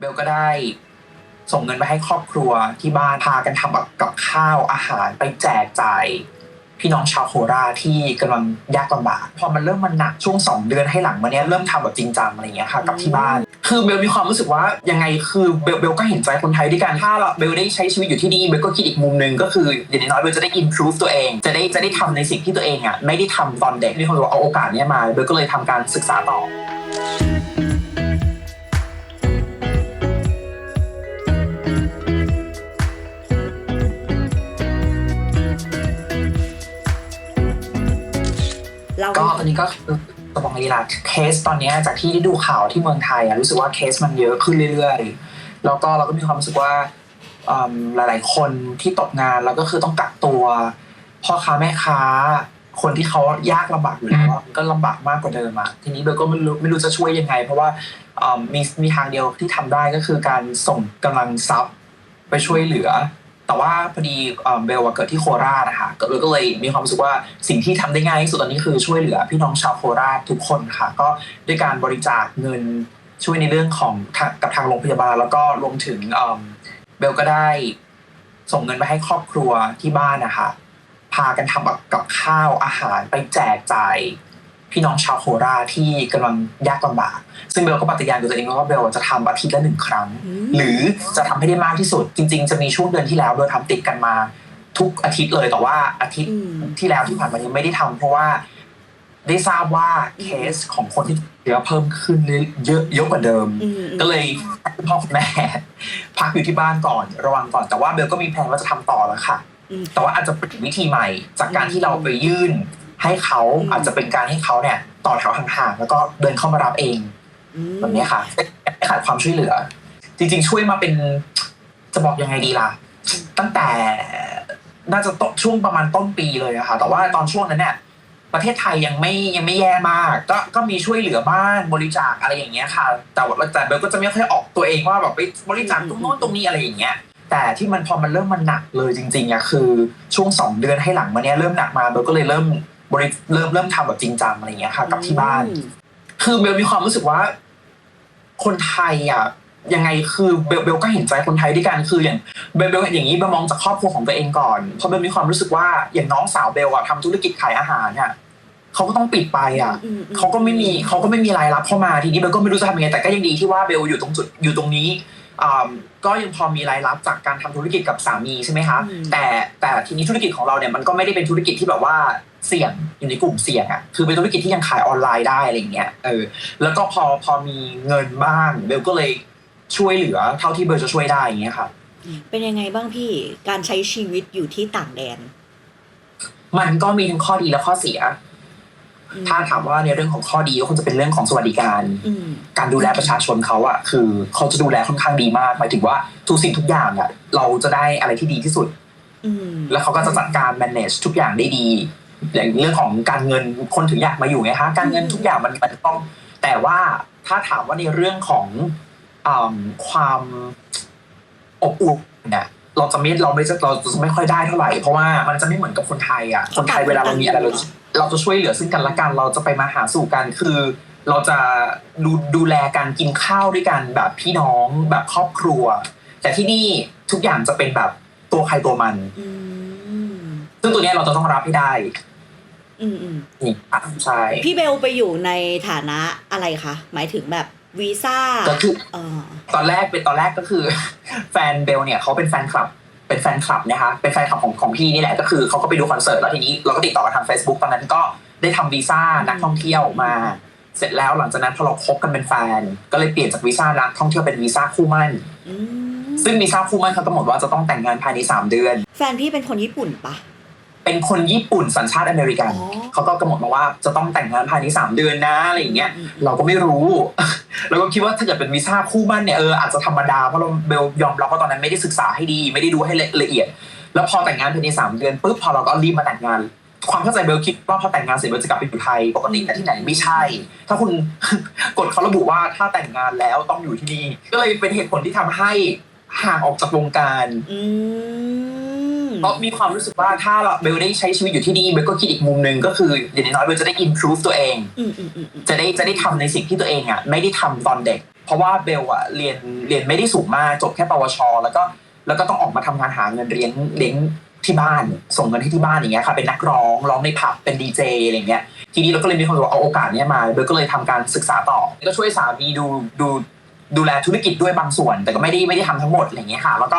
เบลก็ได้ ส่งเงินไปให้ครอบครัวที่บ้านพากันทำแบบกับข้าวอาหารไปแจกจ่ายพี่น้องชาวโคราชที่กำลังยากลำบากพอมันเริ่มมันหนักช่วงสองเดือนให้หลังมาเนี้ยเริ่มทำแบบจริงจังอะไรอย่างเงี้ยค่ะกับที่บ้าน คือเบลมีความรู้สึกว่ายังไงคือเบลเบลก็เห็นใจคนไทยด้วยกันถ้าเราเบลได้ใช้ชีวิตอยู่ที่นี่เบลก็คิดอีกมุมหนึ่งก็คืออย่างน้อยๆเบลจะได้ improve ตัวเอง จะได้จะได้ทำในสิ่งที่ตัวเองอะไม่ได้ทำตอนเด็กมีคนบอกเอาโอกาสเนี้ยมาเบลก็เลยทำการศึกษาต่อ ตอนนี้ก็คือตะบองลีลาเคสตอนนี้จากที่ดูข่าวที่เมืองไทยอะรู้สึกว่าเคสมันเยอะขึ้นเรื่อยๆ แล้วก็เราก็มีความรู้สึกว่าหลายๆ คนที่ตกงานแล้วก็คือต้องกักตัวพ่อค้าแม่ค้า คนที่เขายากลำบากอยู่แล้วก็ลำบากมากกว่าเดิมอะทีนี้เบลก็ไม่รู้ไม่รู้จะช่วยยังไง เพราะว่ามมีมีทางเดียวที่ทำได้ก็คือการส่งกำลังทรัพย์ไปช่วยเหลือ แต่ว่าพอดีเบลอะเกิดที่โคราชนะคะก็ก็เลยมีความรู้สึกว่าสิ่งที่ทำได้ง่ายที่สุดตอนนี้คือช่วยเหลือพี่น้องชาวโคราชทุกคนค่ะ ก็ด้วยการบริจาคเงินช่วยในเรื่องของกับทางโรงพยาบาล แล้วก็รวมถึงเบลก็ได้ส่งเงินไปให้ครอบครัวที่บ้านนะคะ พากันทำกับข้าวอาหารไปแจกจ่าย พี่น้องชาวโคราชที่กำลังยากลำบาก ซึ่งเบลก็ปฏิญาณกับตัวเองว่าเบลจะทำอาทิตย์ละหนึ่งครั้งมหรือจะทำให้ได้มากที่สุด จริง ๆ จะมีช่วงเดือนที่แล้วโดยทำติดกันมา ทุกอาทิตย์เลยแต่ว่าอาทิตย์อืมที่แล้วที่ผ่านมายังไม่ได้ทำเพราะว่าได้ทราบว่าเคสของคนที่ติดเชื้อเพิ่มขึ้นเยอะเยอะกว่าเดิมอืมก็เลยให้คุณพ่อคุณแม่ พักอยู่ที่บ้านก่อนระวังก่อนแต่ว่าเบลก็มีแผนว่าจะทำต่อแล้วค่ะอืมแต่ว่าอาจจะเปลี่ยนวิธีใหม่ จากการที่เราไปยื่น ให้เขาอืมอาจจะเป็นการให้เขาเนี่ย ต่อแถวห่างๆแล้วก็เดินเข้ามารับเองอืมแบบนี้ค่ะไม่ขาดความช่วยเหลือ จริง ๆ ช่วยมาเป็นจะบอกยังไงดีล่ะ ตั้งแต่น่าจะต้นช่วงประมาณต้นปีเลยอะค่ะ แต่ว่าตอนช่วงนั้นเนี่ยประเทศไทยยังไม่ยังไม่แย่มาก ก็ก็มีช่วยเหลือบ้านบริจาคอะไรอย่างเงี้ยค่ะ แต่ว่าแต่เบลก็จะไม่ค่อยออกตัวเองว่าแบบไปบริจาคตรงโน้นตรงนี้อะไรอย่างเงี้ย แต่ที่มันพอมันเริ่มมันหนักเลยจริงๆอะคือช่วงสองเดือนให้หลังมาเนี้ยเริ่มหนักมาเบลก็เลยเริ่ม บริเริ่มเริ่มทำแบบจริงจังอะไรอย่างเงี้ยค่ะ กับที่บ้านอืมคือเบลมีความรู้สึกว่า คนไทยอะยังไงคือเบลเบลก็เห็นใจคนไทยด้วยกันคืออย่างเบลเบลอย่างนี้เบลมองจากครอบครัวของตัวเองก่อนเพราะเบลมีความรู้สึกว่าอย่างน้องสาวเบลอะทำธุรกิจขายอาหารเนี่ยเขาก็ต้องปิดไปอะอืมอืมเขาก็ไม่มีเขาก็ไม่มีรายรับเข้ามาทีนี้เบลก็ไม่รู้จะทำยังไงแต่ก็ยังดีที่ว่าเบลอยู่ตรงจุดอยู่ตรงนี้อ่า ก็ยังพอมีรายรับจากการทำธุรกิจกับสามีใช่ไหมคะอืมแต่แต่ทีนี้ธุรกิจของเราเนี่ยมันก็ไม่ได้เป็นธุรกิจที่แบบว่าเสี่ยงอยู่ในกลุ่มเสี่ยงอะคือเป็นธุรกิจที่ยังขายออนไลน์ได้อะไรอย่างเงี้ยเออแล้วก็พอพอมีเงินบ้างเบลก็เลยช่วยเหลือเท่าที่เบลจะช่วยได้อย่างเงี้ยค่ะเป็นยังไงบ้างพี่การใช้ชีวิตอยู่ที่ต่างแดน มันก็มีทั้งข้อดีและข้อเสียอืม ถ้าถามว่าในเรื่องของข้อดีก็คงจะเป็นเรื่องของสวัสดิการอืมการดูแลประชาชนเขาอะคือเขาจะดูแลค่อนข้างดีมากหมายถึงว่าทุกสิ่งทุกอย่างอะเราจะได้อะไรที่ดีที่สุดอืมแล้วเขาก็จะจัดการ manage ทุกอย่างได้ดีอย่างเรื่องของการเงินคนถึงอยากมาอยู่ไงคะการเงินทุกอย่างมันมันต้อง แต่ว่าถ้าถามว่าในเรื่องของอำความอบอุ่นเนี่ยเราจะไม่เราไม่จะเราจะไม่ค่อยได้เท่าไหร่เพราะว่ามันจะไม่เหมือนกับคนไทยอะคนไทยเวลาเรามีอะไรเรา เราจะช่วยเหลือซึ่งกันและกันเราจะไปมาหาสู่กันคือ เราจะดูดูแลการกินข้าวด้วยกันแบบพี่น้องแบบครอบครัว แต่ที่นี่ทุกอย่างจะเป็นแบบตัวใครตัวมันอืมซึ่งตัวเนี้ยเราจะต้องรับให้ได้ อืมอืมนี่อะใช่พี่เบลไปอยู่ในฐานะอะไรคะหมายถึงแบบวีซ่าก็คือเออตอนแรกเป็นตอนแรกก็คือ แฟนเบลเนี่ยเขาเป็นแฟนคลับ เป็นแฟนคลับนะคะเป็นแฟนคลับของของพี่นี่แหละก็คือเขาก็ไปดูคอนเสิร์ตแล้วทีนี้เราก็ติดต่อกันทาง Facebook ตอนนั้นก็ได้ทำวีซ่านักท่องเที่ยวมา เสร็จแล้วหลังจากนั้นพอเราคบกันเป็นแฟน ก็เลยเปลี่ยนจากวีซ่านักท่องเที่ยวเป็นวีซ่าคู่หมั่นอืมซึ่งวีซ่าคู่หมั่นเขากำหนดว่าจะต้องแต่งงานภายในสามเดือน แฟนพี่เป็นคนญี่ปุ่นปะ เป็นคนญี่ปุ่นสัญชาติอเมริกันอ๋อเขาก็กำหนดมาว่าจะต้องแต่งงานภายในสามเดือนนะอะไรอย่างเงี้ยอืมเราก็ไม่รู้เราก็คิดว่าถ้าเกิดเป็นวีซ่าคู่มั่นเนี่ยเอออาจจะธรรมดาเพราะเราเบลยอมรับว่าตอนนั้นไม่ได้ศึกษาให้ดี ไม่ได้ดูให้ละเอียด แล้วพอแต่งงานภายในสามเดือนปุ๊บพอเราก็รีบมาแต่งงานความเข้าใจเบลคิดว่าพอแต่งงานเสร็จเบลจะกลับไปอยู่ไทยปกติแต่ที่ไหนไม่ใช่ ถ้าคุณกฎเขาระบุว่าถ้าแต่งงานแล้วต้องอยู่ที่นี่ ก็เลยเป็นเหตุผลที่ทำให้ห่างออกจากวงการอืม เพราะมีความรู้สึกว่าถ้าเราเบลได้ใช้ชีวิตอยู่ที่นี่เบลก็คิดอีกมุมหนึ่งก็คืออย่างน้อยๆเบลจะได้ improve ตัวเองอืมอืมอืมอืมจะได้จะได้ทำในสิ่งที่ตัวเองอะไม่ได้ทำตอนเด็กพเพราะว่าเบลอะเรียนเรียนไม่ได้สูงมากจบแค่ปวช แล้วก็แล้วก็ต้องออกมาทำงานหาเงินเลี้ยงเลี้ยงที่บ้านส่งเงินให้ที่บ้านอย่างเงี้ยค่ะเป็นนักร้องร้องในผับเป็นดีเจอะไรเงี้ยทีนี้เราก็เลยมีความรู้สึกว่าเอาโอกาสเนี้ยมาเบลก็เลยทำการศึกษาต่อ ก็ช่วยสามีดูดูดูแลธุรกิจด้วยบางส่วน แต่ก็ไม่ได้ไม่ได้ทำทั้งหมดอะไรเงี้ยค่ะ แล้วก็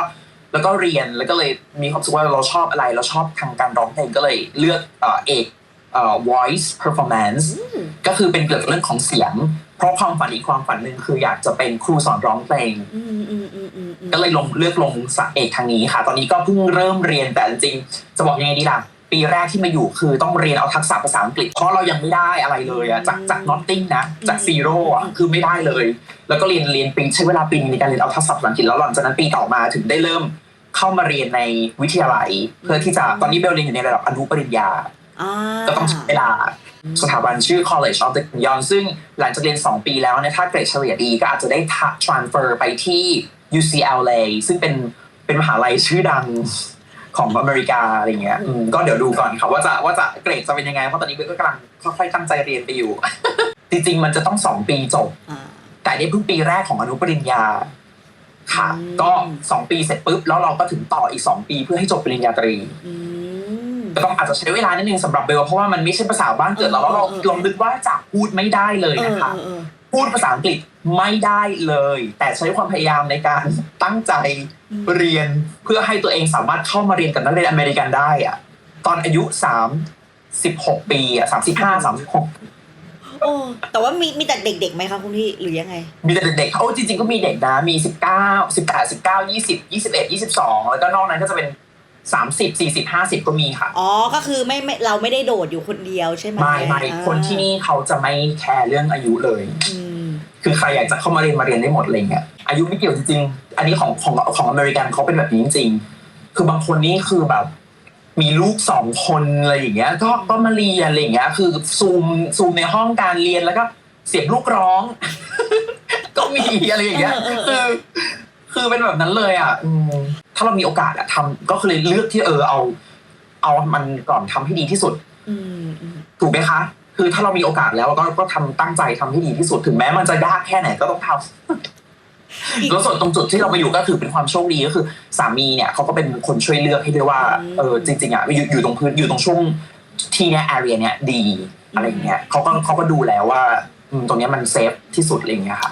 แล้วก็เรียนแล้วก็เลยมีความรู้สึกว่าเราชอบอะไร เราชอบทางการร้องเพลงก็เลยเลือกเอ่อเอกเอ่อ voice performance อืมก็คือเป็นเกี่ยวกับเรื่องของเสียง เพราะความฝันอีกความฝันหนึ่งคืออยากจะเป็นครูสอนร้องเพลงอืมอืมอืมอืมอืมก็เลยลงเลือกลงสายเอกทางนี้ค่ะ ตอนนี้ก็เพิ่งเริ่มเรียนแต่จริงๆจะบอกยังไงดีล่ะ ปีแรกที่มาอยู่คือต้องเรียนเอาทักษะภาษาอังกฤษ เพราะเรายังไม่ได้อะไรเลยอะจากจาก nothing นะ จาก zero อะคือไม่ได้เลย แล้วก็เรียนเรียนปีใช้เวลาปีนึงในการเรียนเอาทักษะภาษาอังกฤษแล้วหลังจากนั้นปีต่อมาถึงได้เริ่มเข้ามาเรียนในวิทยาลัย เพื่อที่จะตอนนี้เบลเรียนอยู่ในระดับอนุปริญญาอ่าก็ต้องใช้เวลาสถาบันชื่อ College of the y o n ซึ่งหลังจากเรียน 2 ปีแล้วเนี่ยถ้าเกรดเฉลี่ยดีก็อาจจะได้ transfer ไปที่ UCLA ซึ่งเป็นเป็นมหาลัยชื่อดัง ของอเมริกาอะไรเงี้ยอืมก็เดี๋ยวดูก่อนครับว่าจะว่าจะเกรดจะเป็นยังไง เพราะตอนนี้เบลก็กำลังค่อยๆตั้งใจเรียนไปอยู่ จริงๆ มันจะต้อง2ปีจบอ่าแต่ได้เพิ่งปีแรกของอนุปริญญา ค่ะอืมก็2ปีเสร็จปุ๊บ แล้วเราก็ถึงต่ออีก2ปีเพื่อให้จบปริญญาตรีอืมก็ต้องอาจจะใช้เวลานิดนึงสำหรับเบลเพราะว่ามันไม่ใช่ภาษาบ้านเกิดเราแล้วเราเออเออลองนึกว่าจะพูดไม่ได้เลยเออนะคะเออเออ พูดภาษาอังกฤษไม่ได้เลย แต่ใช้ความพยายามในการตั้งใจอืมเรียนเพื่อให้ตัวเองสามารถเข้ามาเรียนกับนักเรียนอเมริกันได้อะตอนอายุสามสิบหกปีอะสามสิบห้าสามสิบหกโอ้แต่ว่ามีมีแต่เด็กๆไหมคะคุณพี่หรือยังไง มีแต่เด็กๆโอ้จริงๆก็มีเด็กนะมีสิบเก้าสิบแปดสิบเก้ายี่สิบยี่สิบเอ็ดยี่สิบสองแล้วก็นอกนั้นก็จะเป็น สามสิบสี่สิบห้าสิบก็มีค่ะ อ๋อ ก็คือไม่ไม่เราไม่ได้โดดอยู่คนเดียวใช่ไหมไม่ไม่อ่าคนที่นี่เขาจะไม่แคร์เรื่องอายุเลยอืมคือใครอยากจะเข้ามาเรียนมาเรียนได้หมดอะไรเงี้ยอายุไม่เกี่ยวจริงๆ อันนี้ของของของอเมริกันเขาเป็นแบบนี้จริงๆ คือบางคนนี่คือแบบ มีลูกสองคนอะไรอย่างเงี้ย ก็ก็มาเรียนอะไรอย่างเงี้ย คือซูมซูมในห้องการเรียนแล้วก็เสียงลูกร้อง ก็มีอะไรอย่างเงี้ย คือ คือเป็นแบบนั้นเลยอะอืม ถ้าเรามีโอกาสอะทำก็คือเลยเลือกที่เออเอา เอามันก่อนทำให้ดีที่สุดอืมอืมถูกไหมคะ คือถ้าเรามีโอกาสแล้วก็ก็ทำตั้งใจทำให้ดีที่สุดถึงแม้มันจะยากแค่ไหนก็ต้องทำแล้วส่วนตรงจุดที่เรามาอยู่ก็คือเป็นความโชคดีก็คือ สามีเนี่ยเขาก็เป็นคนช่วยเลือกให้ด้วยว่าเออจริงๆอะอยู่อยู่ตรงพื้นอยู่ตรงช่วงที่เนี้ยแอเรียเนี้ยดีอะไรอย่างเงี้ยเขาก็เขาก็ดูแล้วว่าอืมตรงเนี้ยมันเซฟที่สุดอะไรอย่างเงี้ยค่ะ